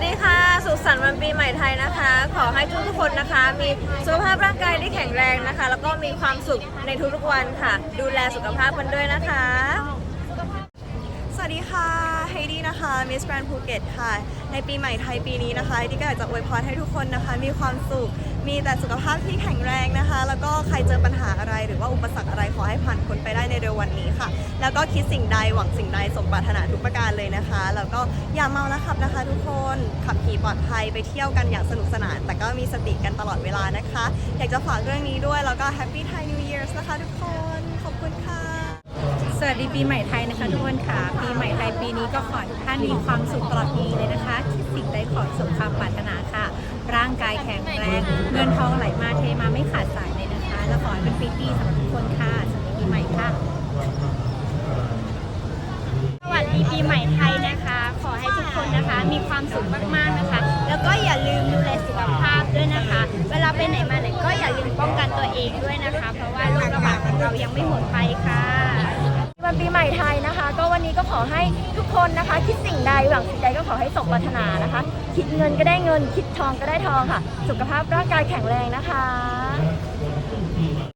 วัสดีค่ะ สุขสันต์วันปีใหม่ไทยนะคะ ขอให้ทุกทุกคนนะคะ มีสุขภาพร่างกายที่แข็งแรงนะคะ แล้วก็มีความสุขในทุกๆวันค่ะ ดูแลสุขภาพกันด้วยนะคะ สวัสดีค่ะไฮดี้นะคะมิสแกรนภูเก็ตค่ะ ในปีใหม่ไทยปีนี้นะคะไฮดี้ก็อยากจะอวยพรให้ทุกคนนะคะ มีความสุข มีแต่สุขภาพที่แข็งแรง แล้วก็ใครเจอปัญหาอะไรหรือว่าอุปสรรคอะไรขอให้ผ่านพ้นไปได้ในเร็ววันนี้ค่ะ แล้วก็คิดสิ่งใดหวังสิ่งใดสมปรารถนาทุกประการเลยนะคะ แล้วก็อย่าเมานะครับนะคะ ทุกคนขับขี่ปลอดภัยไปเที่ยวกันอย่างสนุกสนาน แต่ก็มีสติกันตลอดเวลานะคะ อยากจะฝากเรื่องนี้ด้วยแล้วก็ Happy Thai New Year's นะคะ ทุกคนขอบคุณค่ะสวัสดีปีใหม่ไทยนะคะทุกคนค่ะ ปีใหม่ไทยปีนี้ก็ขอให้ท่านมีความสุขตลอดปีเลยนะคะคิดสิ่งใดขอสมความปรารถนาค่ะ ร่างกายแข็งแรงเงินทองไหลมาเทมา ป็นปีดีสำหรับทุกคนค่ะสวัสดีปีใหม่ค่ะ สวัสดีปีใหม่ไทยนะคะ ขอให้ทุกคนนะคะ มีความสุขมากๆนะคะ แล้วก็อย่าลืมดูแลสุขภาพด้วยนะคะ เวลาไปไหนมาไหนก็อย่าลืมป้องกันตัวเองด้วยนะคะ เพราะว่าโรคระบาดของเรายังไม่หมดไปค่ะวันปีใหม่ไทยนะคะ ก็วันนี้ก็ขอให้ทุกคนนะคะ คิดสิ่งใดหวังสิ่งใดก็ขอให้สมปรารถนานะคะ คิดเงินก็ได้เงินคิดทองก็ได้ทองค่ะ สุขภาพร่างกายแข็งแรงนะคะ